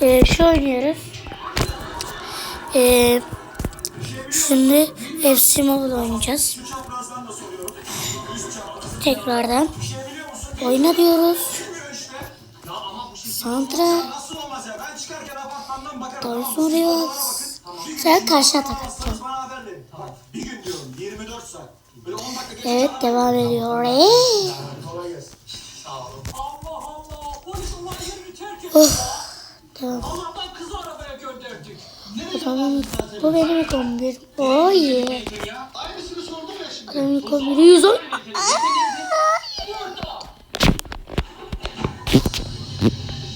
Ee, şu oynuyoruz. Ee, şimdi FC Mobile oynayacağız. Tekrardan. Oyna diyoruz. Santra. Daha sonra Sen karşı atak atacağım. Bir gün diyorum 24 saat. Böyle 10 dakika geç Evet devam ediyor. Ee, et. oh, tamam. Allah'tan kızı arabaya gönderdik. Tamam. Bu benim ilk 11. Yeah. Ya. Aynısını sordum ya şimdi. İlk 11'i 110. Burada.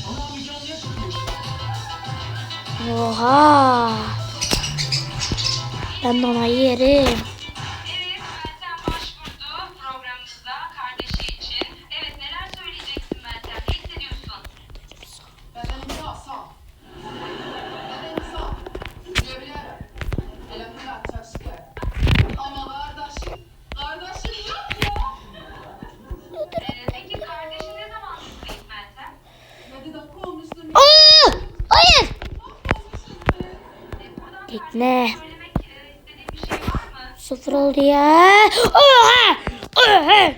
Ama mücadeleye çıkıyor. Oha. Ben ona yerim. Aa, hayır. Tekne. Sıfır oldu ya. Oha. Oha.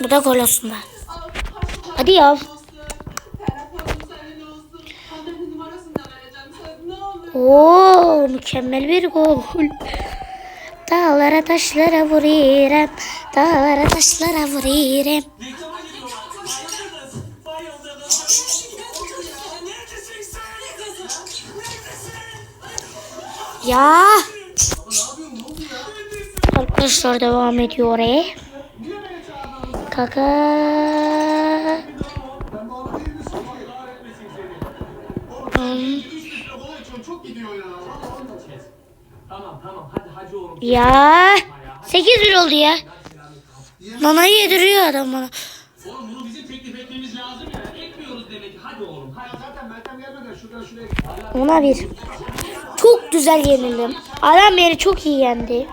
Bu da gol olsun Hadi da ne olur. Oo, mükemmel bir gol. Dağlara taşlara vuruyorum. Dağlara taşlara vuruyorum. Ya. Arkadaşlar devam ediyor. E. Kaka. Ya. Vallahi olmaz. Tamam tamam hadi hacı oğlum. Ya. 8-1 oldu ya. Nanayı yediriyor adam bana. Oğlum bunu bizim teklif etmemiz lazım ya. Etmiyoruz demek ki. Hadi oğlum hadi. Zaten Meltem gelmeden şuradan şuraya Ona bir. Güzel yenildim. Adam beni çok iyi yendi.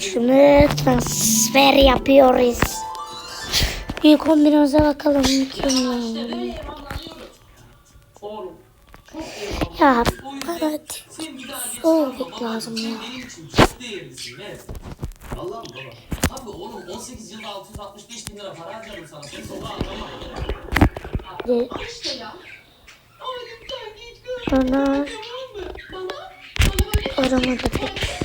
Şimdi transfer yapıyoruz. İlk 11'imize bakalım. Kim? Oğlum. Ya bek baba. lazım ya. Mi baba? Tabii oğlum 18 yılda 665 bin lira para harcadım sana. Sen sokağa atama. Ve İşte ya. Bana aramadı pek.